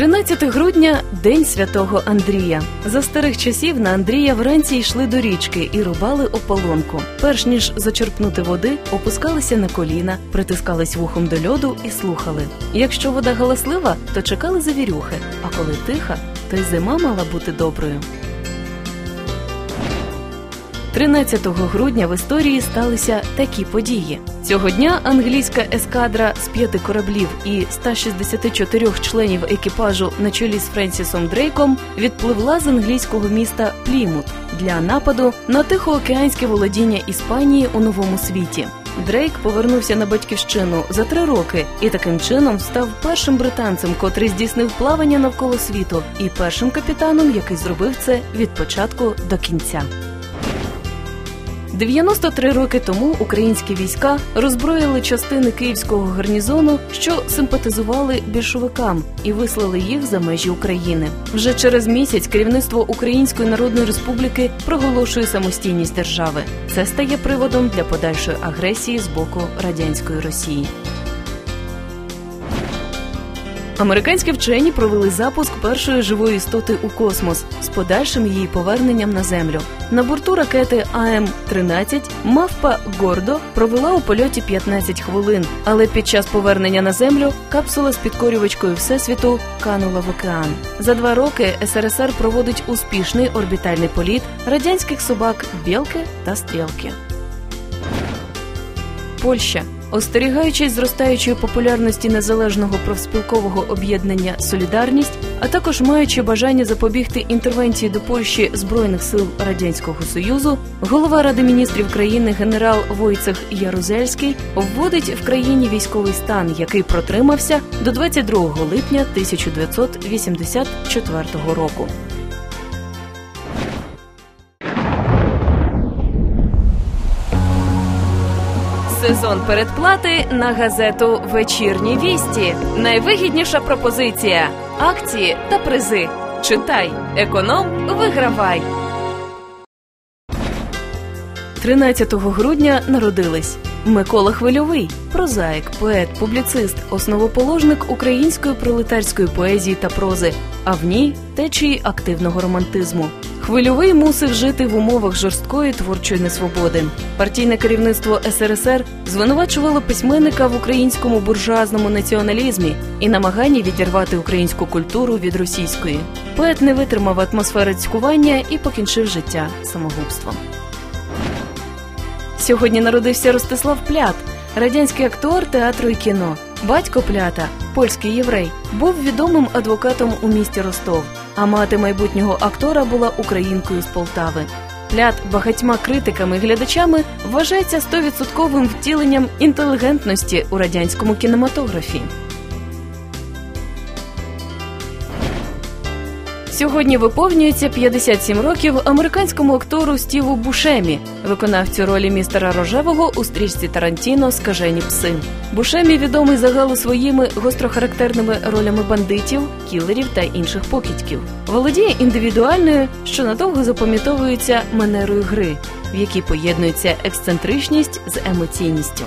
13 грудня день святого Андрія. За старих часів на Андрія вранці йшли до річки і рубали ополонку. Перш ніж зачерпнути води, опускалися на коліна, притискались вухом до льоду і слухали. Якщо вода галаслива, то чекали завірюхи, а коли тиха, то й зима мала бути доброю. 13 грудня в історії сталися такі події. Цього дня англійська ескадра з п'яти кораблів і 164 членів екіпажу на чолі з Френсісом Дрейком відпливла з англійського міста Плімут для нападу на тихоокеанське володіння Іспанії у новому світі. Дрейк повернувся на батьківщину за три роки і таким чином став першим британцем, котрий здійснив плавання навколо світу, і першим капітаном, який зробив це від початку до кінця. 93 роки тому українські війська роззброїли частини київського гарнізону, що симпатизували більшовикам, і вислали їх за межі України. Вже через місяць керівництво Української Народної Республіки проголошує самостійність держави. Це стає приводом для подальшої агресії з боку радянської Росії. Американські вчені провели запуск першої живої істоти у космос з подальшим її поверненням на землю. На борту ракети АМ-13 мавпа гордо провела у польоті 15 хвилин, але під час повернення на землю капсула з підкорювачкою всесвіту канула в океан. За два роки СРСР проводить успішний орбітальний політ радянських собак білки та стрілки. Польща Остерігаючись зростаючої популярності незалежного профспілкового об'єднання Солідарність, а також маючи бажання запобігти інтервенції до Польщі збройних сил радянського союзу, голова ради міністрів країни генерал Войцех Ярузельський вводить в країні військовий стан, який протримався до 22 липня 1984 року. Сезон передплати на газету Вечірні вісті. Найвигідніша пропозиція: акції та призи. Читай, економ, вигравай. 13 грудня народились Микола Хвильовий, прозаїк, поет, публіцист, основоположник української пролетарської поезії та прози, а в ній течії активного романтизму. Хвильовий мусив жити в умовах жорсткої творчої несвободи. Партійне керівництво СРСР звинувачувало письменника в українському буржуазному націоналізмі і намаганні відірвати українську культуру від російської. Поет не витримав атмосфери цькування і покінчив життя самогубством. Сьогодні народився Ростислав Плят, радянський актор театру і кіно. Батько плята, польський єврей, був відомим адвокатом у місті Ростов, а мати майбутнього актора була українкою з Полтави. Плят багатьма критиками і глядачами вважається стовідсотковим втіленням інтелігентності у радянському кінематографі. Сьогодні виповнюється 57 років американському актору Стіву Бушемі, виконавцю ролі містера Рожевого у стрічці Тарантіно Скажені пси. Бушемі відомий загалу своїми гострохарактерними ролями бандитів, кілерів та інших покидьків. Володіє індивідуальною, що надовго запам'ятовується манерою гри, в якій поєднується ексцентричність з емоційністю.